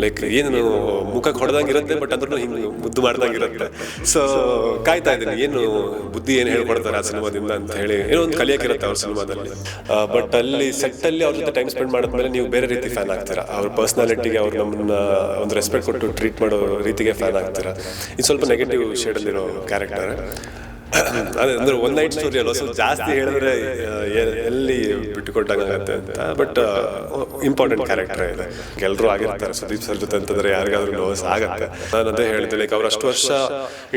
Like ಏನು ಮುಖಕ್ಕೆ ಹೊಡೆದಂಗೆ ಇರುತ್ತೆ ಬಟ್ ಅಂದ್ರೂ ಹಿಂಗೆ ಮುದ್ದು ಮಾಡ್ದಂಗೆ ಇರುತ್ತೆ ಸೊ ಕಾಯ್ತಾ ಇದ್ದೀನಿ. ಏನು ಬುದ್ಧಿ ಏನು ಹೇಳ್ಕೊಡ್ತಾರೆ ಆ ಸಿನಿಮಾದಿಂದ ಅಂತ ಹೇಳಿ. ಏನೋ ಒಂದು ಕಲಿಯಕ್ಕಿರುತ್ತೆ ಅವ್ರ ಸಿನಿಮಾದಲ್ಲಿ. ಬಟ್ ಅಲ್ಲಿ ಸೆಟ್ ಅಲ್ಲಿ ಅವ್ರ ಜೊತೆ ಟೈಮ್ ಸ್ಪೆಂಡ್ ಮಾಡಿದ್ಮೇಲೆ ನೀವು ಬೇರೆ ರೀತಿ ಫ್ಯಾನ್ ಆಗ್ತೀರಾ? ಅವ್ರ ಪರ್ಸ್ನಾಲಿಟಿಗೆ ಅವ್ರು ನಮ್ಮನ್ನ ಒಂದು ರೆಸ್ಪೆಕ್ಟ್ ಕೊಟ್ಟು ಟ್ರೀಟ್ ಮಾಡೋ ರೀತಿಗೆ ಫ್ಯಾನ್ ಆಗ್ತೀರಾ? ಇದು ಸ್ವಲ್ಪ ನೆಗೆಟಿವ್ ಶೇಡಲ್ಲಿರೋ ಕ್ಯಾರೆಕ್ಟರ್ ಅಂದ್ರೆ ಒನ್ ನೈಟ್ ಸ್ಟೋರಿ ಅಲ್ವಾ? ಸ್ವಲ್ಪ ಜಾಸ್ತಿ ಹೇಳಿದ್ರೆ ಎಲ್ಲಿ ಬಿಟ್ಟುಕೊಟ್ಟಂಗಾಗತ್ತೆ ಅಂತ. ಬಟ್ ಇಂಪಾರ್ಟೆಂಟ್ ಕ್ಯಾರೆಕ್ಟರ್ ಇದೆ. ಎಲ್ಲರೂ ಆಗಿರ್ತಾರೆ. ಸುದೀಪ್ ಸರ್ ಜೊತೆ ಅಂತಂದ್ರೆ ಯಾರಿಗಾದ್ರೂ ನೋಸ್ ಆಗತ್ತೆ. ನಾನು ಅದೇ ಹೇಳಿದೆ ಲೈಕ್ ಅವ್ರು ಅಷ್ಟು ವರ್ಷ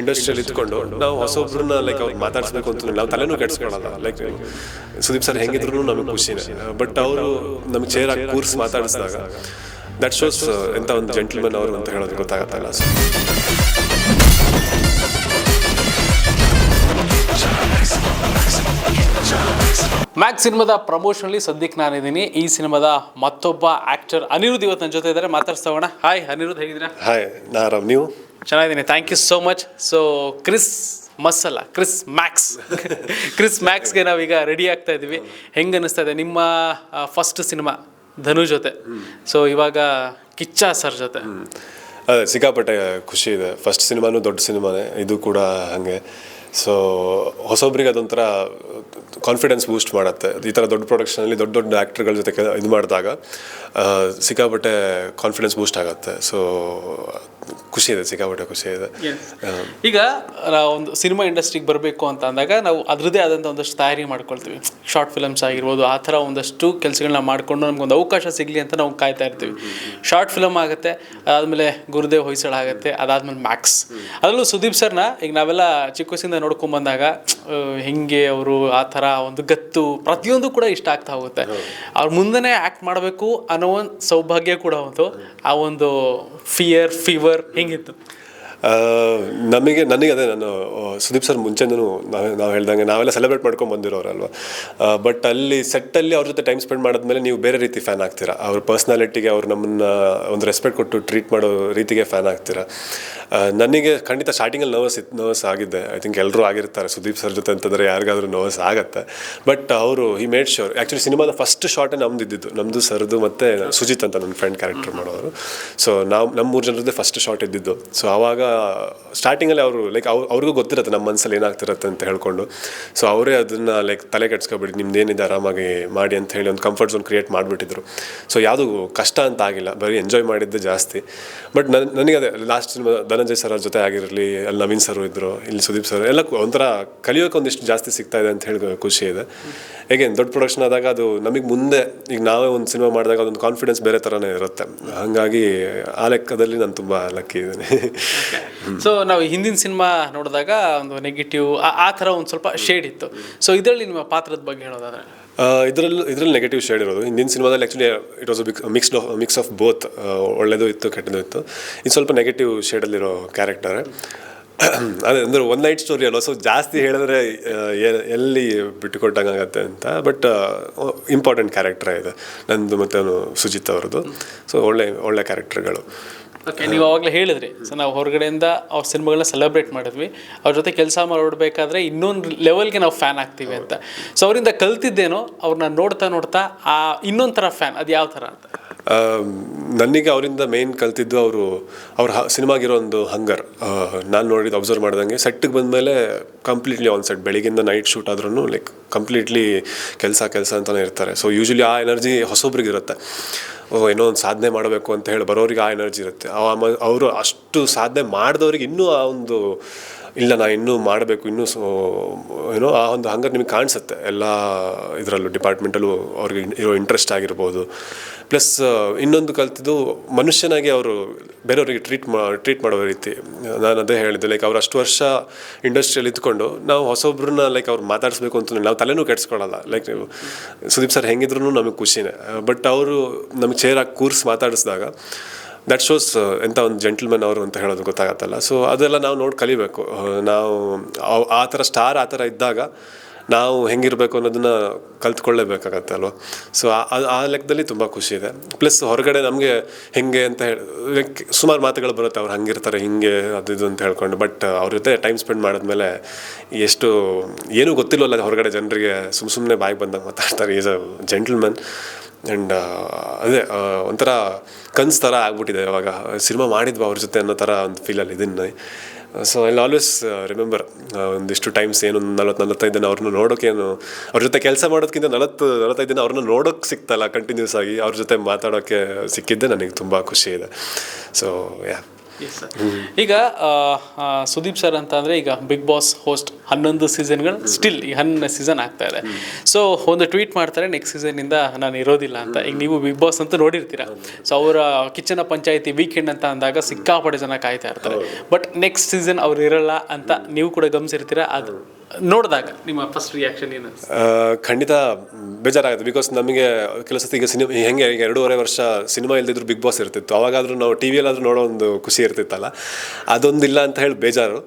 ಇಂಡಸ್ಟ್ರಿಯಲ್ಲಿ ಇದ್ಕೊಂಡು, ನಾವು ಹೊಸೊಬ್ರನ್ನ ಲೈಕ್ ಅವ್ರು ಮಾತಾಡಿಸ್ಬೇಕು ಅಂತ ನಾವು ತಲೆನೂ ಕೆಡ್ಸ್ಕೊಳಲ್ಲ. ಲೈಕ್ ಸುದೀಪ್ ಸರ್ ಹೆಂಗಿದ್ರು ನಮಗೆ ಖುಷಿನೇ. ಬಟ್ ಅವರು ನಮ್ಗೆ ಚೇರ್ ಆಗಿ ಕೂರ್ಸ್ ಮಾತಾಡಿಸಿದಾಗ ದಟ್ ಶೋಸ್ ಎಂತ ಒಂದು ಜೆಂಟ್ಲ್ಮನ್ ಅವರು ಅಂತ ಹೇಳೋದು ಗೊತ್ತಾಗತ್ತಲ್ಲ. ಮ್ಯಾಕ್ ಸಿನಿಮಾದ ಪ್ರಮೋಷನಲ್ಲಿ ಸದ್ಯಕ್ಕೆ ನಾನಿದ್ದೀನಿ. ಈ ಸಿನಿಮಾದ ಮತ್ತೊಬ್ಬ ಆಕ್ಟರ್ ಅನಿರುದ್ಧ ಇವತ್ತು ನನ್ನ ಜೊತೆ ಇದ್ದಾರೆ. ಮಾತಾಡ್ಸೋಣ ಹಾಯ್ ಅನಿರುದ್ಧ ಹೇಗಿದ್ದೀರಾ? ಹಾಯ್ ನಾ ಆರಾಮ್ ನೀವು? ಚೆನ್ನಾಗಿದ್ದೀನಿ. Thank you so much so Chris ಮಸ್ಸಲ್ಲ ಕ್ರಿಸ್ ಮ್ಯಾಕ್ಸ್ ಕ್ರಿಸ್ ಮ್ಯಾಕ್ಸ್ಗೆ ನಾವೀಗ ರೆಡಿ ಆಗ್ತಾ ಇದ್ದೀವಿ. ಹೆಂಗೆ ಅನ್ನಿಸ್ತಾ ಇದೆ? ನಿಮ್ಮ ಫಸ್ಟ್ ಸಿನಿಮಾ ಧನು ಜೊತೆ. ಸೊ ಇವಾಗ ಕಿಚ್ಚ ಸರ್ ಜೊತೆ. ಅದೇ ಸಿಕ್ಕಾಪಟ್ಟೆ ಖುಷಿ ಇದೆ. ಫಸ್ಟ್ ಸಿನಿಮಾನು ದೊಡ್ಡ ಸಿನಿಮಾನೇ. ಇದು ಕೂಡ ಹಾಗೆ. ಸೊ ಹೊಸೊಬ್ರಿಗೆ ಅದೊಂಥರ ಕಾನ್ಫಿಡೆನ್ಸ್ ಬೂಸ್ಟ್ ಮಾಡುತ್ತೆ. ಈ ಥರ ದೊಡ್ಡ ಪ್ರೊಡಕ್ಷನಲ್ಲಿ ದೊಡ್ಡ ದೊಡ್ಡ ಆ್ಯಕ್ಟ್ರ್ಗಳ ಜೊತೆ ಇದು ಮಾಡಿದಾಗ ಸಿಕ್ಕಾಪಟ್ಟೆ ಕಾನ್ಫಿಡೆನ್ಸ್ ಬೂಸ್ಟ್ ಆಗುತ್ತೆ. ಸೊ ಖುಷಿ ಇದೆ ಸಿಕ್ಕಾಪಟ್ಟೆ ಖುಷಿ ಇದೆ. ಈಗ ನಾವು ಒಂದು ಸಿನಿಮಾ ಇಂಡಸ್ಟ್ರಿಗೆ ಬರಬೇಕು ಅಂತ ಅಂದಾಗ ನಾವು ಅದರದ್ದೇ ಆದಂಥ ಒಂದಷ್ಟು ತಯಾರಿ ಮಾಡ್ಕೊಳ್ತೀವಿ. ಶಾರ್ಟ್ ಫಿಲಮ್ಸ್ ಆಗಿರ್ಬೋದು ಆ ಥರ ಒಂದಷ್ಟು ಕೆಲಸಗಳನ್ನ ಮಾಡಿಕೊಂಡು ನಮ್ಗೊಂದು ಅವಕಾಶ ಸಿಗಲಿ ಅಂತ ನಾವು ಕಾಯ್ತಾ ಇರ್ತೀವಿ. ಶಾರ್ಟ್ ಫಿಲಮ್ ಆಗುತ್ತೆ ಅದಾದಮೇಲೆ ಗುರುದೇವ್ ಹೊಯ್ಸಳ ಆಗುತ್ತೆ ಅದಾದ್ಮೇಲೆ ಮ್ಯಾಕ್ಸ್ ಅದರಲ್ಲೂ ಸುದೀಪ್ ಸರ್ನ ಈಗ ನಾವೆಲ್ಲ ಚಿಕ್ಕ ವಯಸ್ಸಿಂದ ನೋಡ್ಕೊಂಬಂದಾಗ ಹೆಂಗೆ ಅವರು ಆ ಥರ ಒಂದು ಗತ್ತು ಪ್ರತಿಯೊಂದು ಕೂಡ ಇಷ್ಟ ಆಗ್ತಾ ಹೋಗುತ್ತೆ. ಅವ್ರ ಮುಂದೆನೇ ಆ್ಯಕ್ಟ್ ಮಾಡಬೇಕು ಅನ್ನೋ ಒಂದು ಸೌಭಾಗ್ಯ ಕೂಡ ಒಂದು ಆ ಒಂದು ಫಿಯರ್ ಫೀವರ್ ಹೆಂಗಿತ್ತು? ನಮಗೆ, ನನಗೆ ಅದೇ ನಾನು ಸುದೀಪ್ ಸರ್ ಮುಂಚೆನೂ ನಾವು ನಾವು ಹೇಳ್ದಂಗೆ ನಾವೆಲ್ಲ ಸೆಲೆಬ್ರೇಟ್ ಮಾಡ್ಕೊಂಡು ಬಂದಿರೋರಲ್ವ ಬಟ್ ಅಲ್ಲಿ ಸೆಟ್ಟಲ್ಲಿ ಅವ್ರ ಜೊತೆ ಟೈಮ್ ಸ್ಪೆಂಡ್ ಮಾಡಿದ್ಮೇಲೆ ನೀವು ಬೇರೆ ರೀತಿ ಫ್ಯಾನ್ ಆಗ್ತೀರಾ? ಅವ್ರ ಪರ್ಸ್ನಾಲಿಟಿಗೆ ಅವ್ರು ನಮ್ಮನ್ನ ಒಂದು ರೆಸ್ಪೆಕ್ಟ್ ಕೊಟ್ಟು ಟ್ರೀಟ್ ಮಾಡೋ ರೀತಿಗೆ ಫ್ಯಾನ್ ಆಗ್ತೀರಾ? ನನಗೆ ಖಂಡಿತ ಸ್ಟಾರ್ಟಿಂಗಲ್ಲಿ ನರ್ವಸ್ ಇತ್ತು ನರ್ವಸ್ ಆಗಿದ್ದೆ. ಐ ಥಿಂಕ್ ಎಲ್ಲರೂ ಆಗಿರ್ತಾರೆ. ಸುದೀಪ್ ಸರ್ ಜೊತೆ ಅಂತಂದರೆ ಯಾರಿಗಾದ್ರೂ ನರ್ವಸ್ ಆಗುತ್ತೆ. ಬಟ್ ಅವರು ಈ ಮೇಡ್ ಶೋರ್ ಆ್ಯಕ್ಚುಲಿ ಸಿನಿಮಾದ ಫಸ್ಟ್ ಶಾರ್ಟೇ ನಮ್ದು ಇದ್ದಿದ್ದು. ನಮ್ಮದು ಸರ್ದು ಮತ್ತು ಸುಜಿತ್ ಅಂತ ನನ್ನ ಫ್ರೆಂಡ್ ಕ್ಯಾರೆಕ್ಟರ್ ಮಾಡೋರು. ಸೊ ನಾವು ನಮ್ಮ ಮೂರು ಜನರದ್ದೇ ಫಸ್ಟ್ ಶಾರ್ಟ್ ಇದ್ದಿದ್ದು. ಸೊ ಆವಾಗ ಸ್ಟಾರ್ಟಿಂಗಲ್ಲಿ ಅವರು ಲೈಕ್ ಅವ್ರು ಅವ್ರಿಗೂ ಗೊತ್ತಿರುತ್ತೆ ನಮ್ಮ ಮನಸ್ಸಲ್ಲಿ ಏನಾಗ್ತಿರತ್ತೆ ಅಂತ ಹೇಳ್ಕೊಂಡು. ಸೊ ಅವರೇ ಅದನ್ನು ಲೈಕ್ ತಲೆ ಕೆಡ್ಸ್ಕೊಬಿಡಿ ನಿಮ್ದು ಏನಿದೆ ಆರಾಮಾಗಿ ಮಾಡಿ ಅಂತ ಹೇಳಿ ಒಂದು ಕಂಫರ್ಟ್ ಝೋನ್ ಕ್ರಿಯೇಟ್ ಮಾಡಿಬಿಟ್ಟಿದ್ರು. ಸೊ ಯಾವುದು ಕಷ್ಟ ಅಂತ ಆಗಿಲ್ಲ. ಬರೀ ಎಂಜಾಯ್ ಮಾಡಿದ್ದೆ ಜಾಸ್ತಿ. ಬಟ್ ನನ್ನ ನನಗೆ ಅದೇ ಲಾಸ್ಟ್ ಸಿನಿಮಾ ಧನಂಜಯ್ ಸರ್ ಜೊತೆ ಆಗಿರಲಿ, ಅಲ್ಲಿ ನವೀನ್ ಸರ್ ಇದ್ದರು ಇಲ್ಲಿ ಸುದೀಪ್ ಸರ್, ಎಲ್ಲ ಒಂಥರ ಕಲಿಯೋಕೆ ಒಂದಿಷ್ಟು ಜಾಸ್ತಿ ಸಿಗ್ತಾ ಇದೆ ಅಂತ ಹೇಳಿ ಖುಷಿ ಇದೆ. ಹೇಗೆ, ದೊಡ್ಡ ಪ್ರೊಡಕ್ಷನ್ ಆದಾಗ ಅದು ನಮಗೆ ಮುಂದೆ, ಈಗ ನಾವೇ ಒಂದು ಸಿನಿಮಾ ಮಾಡಿದಾಗ ಅದೊಂದು ಕಾನ್ಫಿಡೆನ್ಸ್ ಬೇರೆ ಥರನೇ ಇರುತ್ತೆ. ಹಾಗಾಗಿ ಆ ಲೆಕ್ಕದಲ್ಲಿ ನಾನು ತುಂಬ ಲಕ್ಕಿ ಇದ್ದೀನಿ. ಸೊ ನಾವು ಹಿಂದಿನ ಸಿನಿಮಾ ನೋಡಿದಾಗ ಒಂದು ನೆಗೆಟಿವ್ ಆ ಥರ ಒಂದು ಸ್ವಲ್ಪ ಶೇಡ್ ಇತ್ತು. ಸೊ ಇದರಲ್ಲಿ ನಿಮ್ಮ ಪಾತ್ರದ ಬಗ್ಗೆ ಹೇಳೋದಾದ್ರೆ? ಇದರಲ್ಲೂ, ಇದರಲ್ಲಿ ನೆಗೆಟಿವ್ ಶೇಡ್ ಇರೋದು. ಹಿಂದಿನ ಸಿನಿಮಾದಲ್ಲಿ actually it was mixed of mix of both ಒಳ್ಳೆಯದು ಇತ್ತು, ಕೆಟ್ಟದ್ದು ಇತ್ತು. ಇದು ಸ್ವಲ್ಪ ನೆಗೆಟಿವ್ ಶೇಡಲ್ಲಿರೋ ಕ್ಯಾರೆಕ್ಟರ್ ಅದೇ, ಅಂದರೆ ಒನ್ ನೈಟ್ ಸ್ಟೋರಿ ಅಲ್ವ? ಸೊ ಜಾಸ್ತಿ ಹೇಳಿದ್ರೆ ಎಲ್ಲಿ ಬಿಟ್ಟುಕೊಟ್ಟಂಗಾಗತ್ತೆ ಅಂತ. ಬಟ್ ಇಂಪಾರ್ಟೆಂಟ್ ಕ್ಯಾರೆಕ್ಟರ್ ಇದೆ. ನಂದು ಮತ್ತು ಸುಜಿತ್ ಅವ್ರದ್ದು. ಸೊ ಒಳ್ಳೆ ಒಳ್ಳೆ ಕ್ಯಾರೆಕ್ಟರ್ಗಳು ಓಕೆ, ನೀವು ಅವಾಗಲೇ ಹೇಳಿದ್ರಿ. ಸೊ ನಾವು ಹೊರಗಡೆಯಿಂದ ಅವ್ರ ಸಿನಿಮಾಗಳನ್ನ ಸೆಲೆಬ್ರೇಟ್ ಮಾಡಿದ್ವಿ. ಅವ್ರ ಜೊತೆ ಕೆಲಸ ಮಾಡಬೇಕಾದ್ರೆ ಇನ್ನೊಂದು ಲೆವೆಲ್ಗೆ ನಾವು ಫ್ಯಾನ್ ಆಗ್ತೀವಿ ಅಂತ. ಸೊ ಅವರಿಂದ ಕಲ್ತಿದ್ದೇನೋ ಅವ್ರನ್ನ ನೋಡ್ತಾ ನೋಡ್ತಾ ಆ ಇನ್ನೊಂದು ಥರ ಫ್ಯಾನ್ ಅದು ಯಾವ ಥರ ಅಂತ? ನನಗೆ ಅವರಿಂದ ಮೇನ್ ಕಲ್ತಿದ್ದು ಅವರು, ಅವ್ರ ಸಿನಿಮಾಗಿರೋ ಒಂದು ಹಂಗರ್ ನಾನು ನೋಡಿದ್ದು ಅಬ್ಸರ್ವ್ ಮಾಡ್ದಂಗೆ ಸೆಟ್ಟಿಗೆ ಬಂದಮೇಲೆ ಕಂಪ್ಲೀಟ್ಲಿ ಆನ್ ಸೆಟ್ ಬೆಳಿಗ್ಗೆಯಿಂದ ನೈಟ್ ಶೂಟ್ ಆದ್ರೂ ಲೈಕ್ ಕಂಪ್ಲೀಟ್ಲಿ ಕೆಲಸ ಕೆಲಸ ಅಂತಲೇ ಇರ್ತಾರೆ. ಸೊ ಯೂಶಲಿ ಆ ಎನರ್ಜಿ ಹೊಸೊಬ್ರಿಗೆ ಇರುತ್ತೆ. ಏನೋ ಒಂದು ಸಾಧನೆ ಮಾಡಬೇಕು ಅಂತ ಹೇಳಿ ಬರೋರಿಗೆ ಆ ಎನರ್ಜಿ ಇರುತ್ತೆ. ಅವರು ಅಷ್ಟು ಸಾಧನೆ ಮಾಡಿದವ್ರಿಗೆ ಇನ್ನೂ ಆ ಒಂದು, ಇಲ್ಲ ನಾ ಇನ್ನೂ ಮಾಡಬೇಕು, ಇನ್ನೂ ಏನೋ ಆ ಒಂದು ಹಂಗರ್ ನಿಮಗೆ ಕಾಣಿಸುತ್ತೆ. ಎಲ್ಲ ಇದರಲ್ಲೂ ಡಿಪಾರ್ಟ್ಮೆಂಟಲ್ಲೂ ಅವ್ರಿಗೆ ಇರೋ ಇಂಟ್ರೆಸ್ಟ್ ಆಗಿರ್ಬೋದು. ಪ್ಲಸ್ ಇನ್ನೊಂದು ಕಲ್ತಿದ್ದು ಮನುಷ್ಯನಾಗಿ ಅವರು ಬೇರೆಯವರಿಗೆ ಟ್ರೀಟ್ ಮಾ ಟ್ರೀಟ್ ಮಾಡೋ ರೀತಿ. ನಾನು ಅದೇ ಹೇಳಿದೆ ಲೈಕ್ ಅವ್ರು ಅಷ್ಟು ವರ್ಷ ಇಂಡಸ್ಟ್ರಿಯಲ್ಲಿ ಇದ್ಕೊಂಡು ನಾವು ಹೊಸೊಬ್ರನ್ನ ಲೈಕ್ ಅವ್ರು ಮಾತಾಡಿಸ್ಬೇಕು ಅಂತ ನಾವು ತಲೆನೂ ಕೆಡಿಸ್ಕೊಳ್ಳಲ್ಲ ಲೈಕ್ ಸುದೀಪ್ ಸರ್ ಹೆಂಗಿದ್ರು ನಮಗೆ ಖುಷಿನೇ. ಬಟ್ ಅವರು ನಮಗೆ ಚೇರ್ ಹಾಕಿ ಕೂರ್ಸ್ ಮಾತಾಡಿಸಿದಾಗ ದಟ್ ಶೋಸ್ ಎಂಥ ಒಂದು ಜೆಂಟ್ಲ್ಮನ್ ಅವರು ಅಂತ ಹೇಳೋದು ಗೊತ್ತಾಗತ್ತಲ್ಲ. ಸೊ ಅದೆಲ್ಲ ನಾವು ನೋಡಿ ಕಲಿಬೇಕು. ನಾವು, ಆ ಥರ ಸ್ಟಾರ್ ಆ ಥರ ಇದ್ದಾಗ ನಾವು ಹೆಂಗಿರಬೇಕು ಅನ್ನೋದನ್ನು ಕಲ್ತ್ಕೊಳ್ಳೇಬೇಕಾಗತ್ತೆ ಅಲ್ವ? ಸೊ ಆ ಲೆಕ್ಕದಲ್ಲಿ ತುಂಬ ಖುಷಿ ಇದೆ. ಪ್ಲಸ್ ಹೊರಗಡೆ ನಮಗೆ ಹೆಂಗೆ ಅಂತ ಹೇಳಿ ಸುಮಾರು ಮಾತುಗಳು ಬರುತ್ತೆ ಅವ್ರು ಹಂಗಿರ್ತಾರೆ, ಹಿಂಗೆ ಅದು ಇದು ಅಂತ ಹೇಳ್ಕೊಂಡು. ಬಟ್ ಅವ್ರ ಜೊತೆ ಟೈಮ್ ಸ್ಪೆಂಡ್ ಮಾಡಿದ್ಮೇಲೆ ಎಷ್ಟು, ಏನೂ ಗೊತ್ತಿಲ್ಲವಲ್ಲ ಹೊರಗಡೆ ಜನರಿಗೆ. ಸುಮ್ಮ ಸುಮ್ಮನೆ ಬಾಯಿಗೆ ಬಂದಾಗ ಮಾತಾಡ್ತಾರೆ. ಈಸ್ ಅ ಜೆಂಟ್ಲ್ಮನ್ ಆ್ಯಂಡ್ ಅದೇ ಒಂಥರ ಕನ್ಸ್ ಥರ ಆಗ್ಬಿಟ್ಟಿದೆ ಇವಾಗ. ಸಿನಿಮಾ ಮಾಡಿದ್ವಿ ಅವ್ರ ಜೊತೆ ಅನ್ನೋ ಥರ ಒಂದು ಫೀಲಲ್ಲಿ ಇದನ್ನು ಸೊ ಐ ಆಲ್ವೇಸ್ ರಿಮೆಂಬರ್ ಒಂದಿಷ್ಟು ಟೈಮ್ಸ್ ಏನು ನಲವತ್ತು, ನಲವತ್ತೈದು ದಿನ ಅವ್ರನ್ನ ನೋಡೋಕ್ಕೇನು ಅವ್ರ ಜೊತೆ ಕೆಲಸ ಮಾಡೋದಕ್ಕಿಂತ ನಲವತ್ತು, ನಲವತ್ತೈದು ದಿನ ಅವ್ರನ್ನ ನೋಡೋಕೆ ಸಿಕ್ತಲ್ಲ ಕಂಟಿನ್ಯೂಸ್ ಆಗಿ ಅವ್ರ ಜೊತೆ ಮಾತಾಡೋಕ್ಕೆ ಸಿಕ್ಕಿದ್ದೆ, ನನಗೆ ತುಂಬ ಖುಷಿ ಇದೆ. ಸೊ ಯಾ ಈಗ ಆ, ಆ, ಸುದೀಪ್ ಸರ್ ಅಂತ ಅಂದ್ರೆ ಈಗ ಬಿಗ್ ಬಾಸ್ ಹೋಸ್ಟ್ ಹನ್ನೊಂದು ಸೀಸನ್ಗಳು ಸ್ಟಿಲ್ ಈ ಹನ್ನೊಂದು ಸೀಸನ್ ಆಗ್ತಾ ಇದೆ. ಸೊ ಒಂದು ಟ್ವೀಟ್ ಮಾಡ್ತಾರೆ ನೆಕ್ಸ್ಟ್ ಸೀಸನಿಂದ ನಾನು ಇರೋದಿಲ್ಲ ಅಂತ. ಈಗ ನೀವು ಬಿಗ್ ಬಾಸ್ ಅಂತ ನೋಡಿರ್ತೀರಾ. ಸೊ ಅವರ ಕಿಚನ ಪಂಚಾಯಿತಿ ವೀಕೆಂಡ್ ಅಂತ ಅಂದಾಗ ಸಿಕ್ಕಾಪಡೆ ಜನ ಕಾಯ್ತಾ ಇರ್ತಾರೆ. ಬಟ್ ನೆಕ್ಸ್ಟ್ ಸೀಸನ್ ಅವ್ರು ಇರಲ್ಲ ಅಂತ ನೀವು ಕೂಡ ಗಮನಿಸಿರ್ತೀರಾ? ಅದು ನೋಡಿದಾಗ ನಿಮ್ಮ ಫಸ್ಟ್ ರಿಯಾಕ್ಷನ್ ಏನು ಖಂಡಿತ ಬೇಜಾರಾಗುತ್ತೆ ಬಿಕಾಸ್ ನಮಗೆ ಕೆಲಸ ಈಗ ಸಿನಿಮಾ ಹೆಂಗೆ ಈಗ ಎರಡೂವರೆ ವರ್ಷ ಸಿನಿಮಾ ಇಲ್ದಿದ್ರು ಬಿಗ್ ಬಾಸ್ ಇರ್ತಿತ್ತು. ಅವಾಗಾದರೂ ನಾವು ಟಿ ವಿಯಲ್ಲಾದರೂ ನೋಡೋ ಒಂದು ಖುಷಿ ಇರ್ತಿತ್ತಲ್ಲ? ಅದೊಂದಿಲ್ಲ ಅಂತ ಹೇಳಿ ಬೇಜಾರು.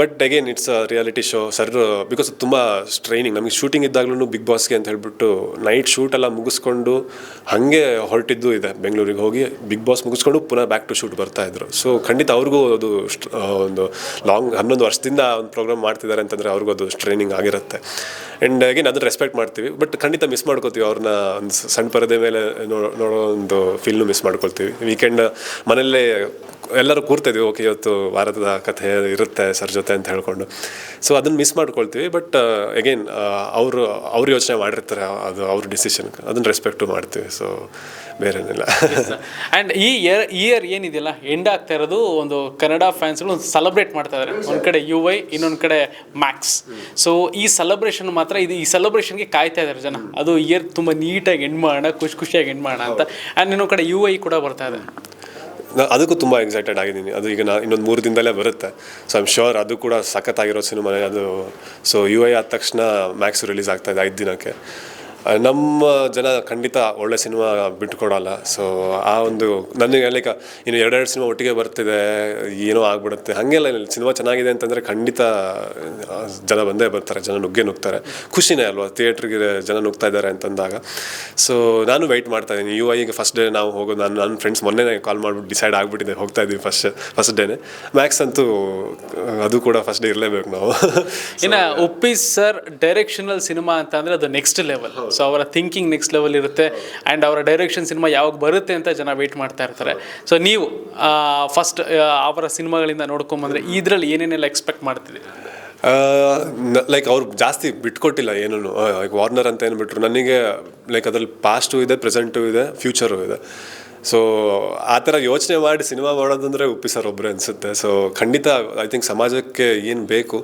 But again it's a reality show sir because ತುಂಬ ಸ್ಟ್ರೈನಿಂಗ್ ನಮಗೆ ಶೂಟಿಂಗ್ ಇದ್ದಾಗ್ಲೂ ಬಿಗ್ ಬಾಸ್ಗೆ ಅಂತ ಹೇಳ್ಬಿಟ್ಟು ನೈಟ್ ಶೂಟ್ ಎಲ್ಲ ಮುಗಿಸ್ಕೊಂಡು ಹಾಗೆ ಹೊರಟಿದ್ದು ಇದೆ. ಬೆಂಗಳೂರಿಗೆ ಹೋಗಿ ಬಿಗ್ ಬಾಸ್ ಮುಗಿಸ್ಕೊಂಡು ಪುನಃ ಬ್ಯಾಕ್ ಟು ಶೂಟ್ ಬರ್ತಾ ಇದ್ರು. ಸೊ ಖಂಡಿತ ಅವ್ರಿಗೂ ಅದು ಒಂದು ಲಾಂಗ್ ಹನ್ನೊಂದು ವರ್ಷದಿಂದ ಒಂದು ಪ್ರೋಗ್ರಾಮ್ ಮಾಡ್ತಿದ್ದಾರೆ ಅಂತಂದರೆ ಅವ್ರಿಗೂ ಅದು ಟ್ರೈನಿಂಗ್ ಆಗಿರುತ್ತೆ. ಆ್ಯಂಡ್ ಅಗೇನ್ ಅದನ್ನು ರೆಸ್ಪೆಕ್ಟ್ ಮಾಡ್ತೀವಿ. ಬಟ್ ಖಂಡಿತ ಮಿಸ್ ಮಾಡ್ಕೋತೀವಿ ಅವ್ರನ್ನ ಒಂದು ಸಣ್ಣ ಪರದೆ ಮೇಲೆ ನೋಡೋ ಒಂದು ಫೀಲ್ನು ಮಿಸ್ ಮಾಡ್ಕೊಳ್ತೀವಿ. ವೀಕೆಂಡ್ ಮನೆಯಲ್ಲೇ ಎಲ್ಲರೂ ಕೂರ್ತಿದ್ವಿ ಓಕೆ ಇವತ್ತು ವಾರದ ಕಥೆ ಇರುತ್ತೆ ಸರ್ ಜೊತೆ ಅಂತ ಹೇಳ್ಕೊಂಡು. ಸೊ ಅದನ್ನು ಮಿಸ್ ಮಾಡ್ಕೊಳ್ತೀವಿ ಬಟ್ ಅಗೇನ್ ಅವರು ಅವ್ರು ಯೋಚನೆ ಮಾಡಿರ್ತಾರೆ ಅದು ಅವ್ರ ಡಿಸಿಷನ್ ಅದನ್ನು ರೆಸ್ಪೆಕ್ಟು ಮಾಡ್ತೀವಿ ಸೊ ಬೇರೇನಿಲ್ಲ. ಆ್ಯಂಡ್ ಈ ಇಯರ್ ಇಯರ್ ಏನಿದೆಯಲ್ಲ ಎಂಡ್ ಆಗ್ತಾ ಇರೋದು ಒಂದು ಕನ್ನಡ ಫ್ಯಾನ್ಸ್ಗಳು ಒಂದು ಸೆಲೆಬ್ರೇಟ್ ಮಾಡ್ತಾ ಇದ್ದಾರೆ ಒಂದು ಕಡೆ ಯು ವೈ ಇನ್ನೊಂದು ಕಡೆ ಮ್ಯಾಕ್ಸ್ ಸೊ ಈ ಸೆಲೆಬ್ರೇಷನ್ ಮಾತ್ರ ಇದು ಈ ಸೆಲೆಬ್ರೇಷನ್ಗೆ ಕಾಯ್ತಾ ಇದ್ದಾರೆ ಜನ. ಅದು ಇಯರ್ ತುಂಬ ನೀಟಾಗಿ ಎಂಡ್ ಮಾಡೋಣ ಖುಷಿ ಖುಷಿಯಾಗಿ ಎಂಡ್ ಮಾಡೋಣ ಅಂತ. ಆ್ಯಂಡ್ ಇನ್ನೊಂದು ಕಡೆ ಯು ಐ ಕೂಡ ಬರ್ತಾ ಇದೆ. ನಾ ಅದಕ್ಕೂ ತುಂಬ ಎಕ್ಸೈಟೆಡ್ ಆಗಿದ್ದೀನಿ. ಅದು ಈಗ ನಾನು ಇನ್ನೊಂದು ಮೂರು ದಿನದಲ್ಲೇ ಬರುತ್ತೆ. ಸೊ ಐಮ್ ಶೋರ್ ಅದು ಕೂಡ ಸಖತ್ತಾಗಿರೋ ಸಿನಿಮಾನೇ ಅದು ಸೊ ಯು ಐ ಆದ ತಕ್ಷಣ ಮ್ಯಾಕ್ಸ್ ರಿಲೀಸ್ ಆಗ್ತಾಯಿದೆ ಐದು ದಿನಕ್ಕೆ. ನಮ್ಮ ಜನ ಖಂಡಿತ ಒಳ್ಳೆ ಸಿನಿಮಾ ಬಿಟ್ಕೊಡಲ್ಲ ಸೊ ಆ ಒಂದು ನನಗೆ ಲೈಕ್ ಇನ್ನು ಎರಡೆರಡು ಸಿನಿಮಾ ಒಟ್ಟಿಗೆ ಬರ್ತಿದೆ ಏನೋ ಆಗ್ಬಿಡುತ್ತೆ. ಹಾಗೆಲ್ಲ ಸಿನಿಮಾ ಚೆನ್ನಾಗಿದೆ ಅಂತಂದರೆ ಖಂಡಿತ ಜನ ಬಂದೇ ಬರ್ತಾರೆ ಜನ ನುಗ್ಗೆ ನುಗ್ತಾರೆ. ಖುಷಿನೇ ಅಲ್ವಾ? ಥಿಯೇಟ್ರಿಗೆ ಜನ ನುಗ್ತಾ ಇದ್ದಾರೆ ಅಂತಂದಾಗ. ಸೊ ನಾನು ವೆಯ್ಟ್ ಮಾಡ್ತಾ ಇದ್ದೀನಿ. ಯು ಐಗೆ ಫಸ್ಟ್ ಡೇ ನಾವು ಹೋಗೋದು ನಾನು ನನ್ನ ಫ್ರೆಂಡ್ಸ್ ಮೊನ್ನೆ ಕಾಲ್ ಮಾಡಿಬಿಟ್ಟು ಡಿಸೈಡ್ ಆಗಿಬಿಟ್ಟಿದೆ ಹೋಗ್ತಾ ಇದ್ದೀವಿ ಫಸ್ಟ್ ಫಸ್ಟ್ ಡೇನೆ ಮ್ಯಾಕ್ಸ್ ಅಂತೂ ಅದು ಕೂಡ ಫಸ್ಟ್ ಡೇ ಇರಲೇಬೇಕು ನಾವು. ಇನ್ನು ಉಪ್ಪಿ ಸರ್ ಡೈರೆಕ್ಷನಲ್ ಸಿನಿಮಾ ಅಂತ ಅಂದರೆ ಅದು ನೆಕ್ಸ್ಟ್ ಲೆವೆಲ್ ಸೊ ಅವರ ಥಿಂಕಿಂಗ್ ನೆಕ್ಸ್ಟ್ ಲೆವೆಲ್ ಇರುತ್ತೆ. ಆ್ಯಂಡ್ ಅವರ ಡೈರೆಕ್ಷನ್ ಸಿನಿಮಾ ಯಾವಾಗ ಬರುತ್ತೆ ಅಂತ ಜನ ವೆಯ್ಟ್ ಮಾಡ್ತಾ ಇರ್ತಾರೆ. ಸೊ ನೀವು ಫಸ್ಟ್ ಅವರ ಸಿನಿಮಾಗಳಿಂದ ನೋಡ್ಕೊಂಬಂದ್ರೆ ಇದರಲ್ಲಿ ಏನೇನೆಲ್ಲ ಎಕ್ಸ್ಪೆಕ್ಟ್ ಮಾಡ್ತಿದ್ದೀರಿ ಲೈಕ್ ಅವ್ರು ಜಾಸ್ತಿ ಬಿಟ್ಕೊಟ್ಟಿಲ್ಲ ಏನೂ ಲೈಕ್ ವಾರ್ನರ್ ಅಂತ ಏನು ಬಿಟ್ಟರು ನನಗೆ ಲೈಕ್ ಅದ್ರಲ್ಲಿ ಪಾಸ್ಟು ಇದೆ ಪ್ರೆಸೆಂಟು ಇದೆ ಫ್ಯೂಚರು ಇದೆ. ಸೊ ಆ ಥರ ಯೋಚನೆ ಮಾಡಿ ಸಿನಿಮಾ ಮಾಡೋದಂದರೆ ಉಪ್ಪಿ ಸರ್ ಒಬ್ಬರೇ ಅನಿಸುತ್ತೆ. ಸೊ ಖಂಡಿತ ಐ ಥಿಂಕ್ ಸಮಾಜಕ್ಕೆ ಏನು ಬೇಕು,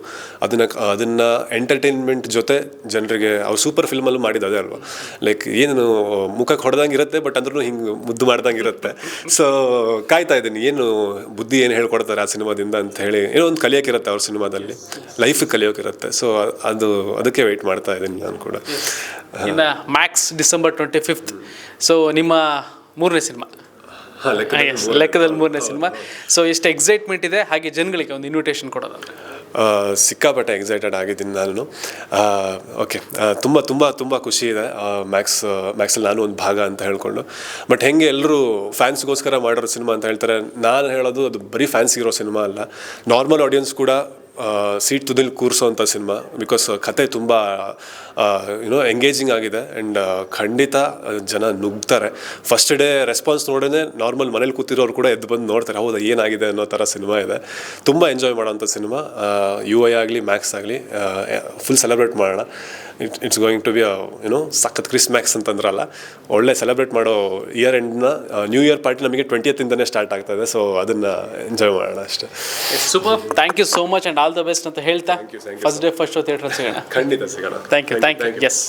ಅದನ್ನು ಅದನ್ನು ಎಂಟರ್ಟೈನ್ಮೆಂಟ್ ಜೊತೆ ಜನರಿಗೆ, ಅವ್ರು ಸೂಪರ್ ಫಿಲ್ಮಲ್ಲೂ ಮಾಡಿದ ಅದೇ ಅಲ್ವಾ? ಲೈಕ್ ಏನು ಮುಖಕ್ಕೆ ಹೊಡೆದಂಗೆ ಇರುತ್ತೆ ಬಟ್ ಅಂದ್ರೂ ಹಿಂಗೆ ಮುದ್ದು ಮಾಡ್ದಂಗೆ ಇರುತ್ತೆ. ಸೊ ಕಾಯ್ತಾ ಇದ್ದೀನಿ. ಏನು ಬುದ್ಧಿ ಏನು ಹೇಳ್ಕೊಡ್ತಾರೆ ಆ ಸಿನಿಮಾದಿಂದ ಅಂತ ಹೇಳಿ. ಏನೋ ಒಂದು ಕಲಿಯೋಕ್ಕಿರುತ್ತೆ ಅವ್ರ ಸಿನಿಮಾದಲ್ಲಿ. ಲೈಫ್ ಕಲಿಯೋಕ್ಕಿರುತ್ತೆ ಸೊ ಅದು, ಅದಕ್ಕೆ ವೆಯ್ಟ್ ಮಾಡ್ತಾ ಇದ್ದೀನಿ ನಾನು ಕೂಡ. ಇನ್ನು Max December twenty fifth so ನಿಮ್ಮ ಮೂರನೇ ಸಿನಿಮಾ. ಲೆಕ್ಕದಲ್ಲಿ ಮೂರನೇ. ಸಿನಿಮಾ. ಸೊ ಎಷ್ಟು ಎಕ್ಸೈಟ್ಮೆಂಟ್ ಇದೆ ಹಾಗೆ ಜನಗಳಿಗೆ ಒಂದು ಇನ್ವಿಟೇಷನ್ ಕೊಡೋದಂದ್ರೆ ಸಿಕ್ಕಾಪಟ್ಟೆ ಎಕ್ಸೈಟೆಡ್ ಆಗಿದ್ದೀನಿ ನಾನು. ಓಕೆ ತುಂಬ ತುಂಬ ತುಂಬ ಖುಷಿ ಇದೆ. ಮ್ಯಾಕ್ಸ್ ಮ್ಯಾಕ್ಸಲ್ಲಿ ನಾನು ಒಂದು ಭಾಗ ಅಂತ ಹೇಳ್ಕೊಂಡು. ಬಟ್ ಹೆಂಗೆ ಎಲ್ಲರೂ ಫ್ಯಾನ್ಸ್ಗೋಸ್ಕರ ಮಾಡಿರೋ ಸಿನಿಮಾ ಅಂತ ಹೇಳ್ತಾರೆ ನಾನು ಹೇಳೋದು ಅದು ಬರೀ ಫ್ಯಾನ್ಸಿಗಿರೋ ಸಿನಿಮಾ ಅಲ್ಲ. ನಾರ್ಮಲ್ ಆಡಿಯನ್ಸ್ ಕೂಡ ಸೀಟ್ ತುದಿಲ್ ಕೂರಿಸೋವಂಥ ಸಿನಿಮಾ ಬಿಕಾಸ್ ಕತೆ ತುಂಬ ಯುನೋ ಎಂಗೇಜಿಂಗ್ ಆಗಿದೆ ಆ್ಯಂಡ್ ಖಂಡಿತ ಜನ ನುಗ್ತಾರೆ. ಫಸ್ಟ್ ಡೇ ರೆಸ್ಪಾನ್ಸ್ ನೋಡೇ ನಾರ್ಮಲ್ ಮನೇಲಿ ಕೂತಿರೋರು ಕೂಡ ಎದ್ದು ಬಂದು ನೋಡ್ತಾರೆ ಹೌದಾ ಏನಾಗಿದೆ ಅನ್ನೋ ಥರ ಸಿನಿಮಾ ಇದೆ. ತುಂಬ ಎಂಜಾಯ್ ಮಾಡೋಂಥ ಸಿನಿಮಾ ಯು ಐ ಆಗಲಿ ಮ್ಯಾಕ್ಸ್ ಆಗಲಿ ಫುಲ್ ಸೆಲೆಬ್ರೇಟ್ ಮಾಡೋಣ. It it's going to be you know ಸಖತ್ ಕ್ರಿಸ್ ಮ್ಯಾಕ್ಸ್ ಅಂತಂದ್ರಲ್ಲ ಒಳ್ಳೆ ಸೆಲೆಬ್ರೇಟ್ ಮಾಡೋ ಇಯರ್ ಎಂಡ್ನ ನ್ಯೂ ಇಯರ್ ಪಾರ್ಟಿ ನಮಗೆ ಟ್ವೆಂಟಿಯತ್ತಿಂದನೇ ಸ್ಟಾರ್ಟ್ ಆಗ್ತದೆ ಸೊ ಅದನ್ನು ಎಂಜಾಯ್ ಮಾಡೋಣ ಅಷ್ಟೇ. Super thank you so much and all the best ಅಂತ ಹೇಳ್ತಾ ಫಸ್ಟ್ ಡೇ ಫಸ್ಟ್ ಥಿಯೇಟರ್ ಸಿಗೋಣ. ಖಂಡಿತ ಸಿಗೋಣ. Thank you thank you yes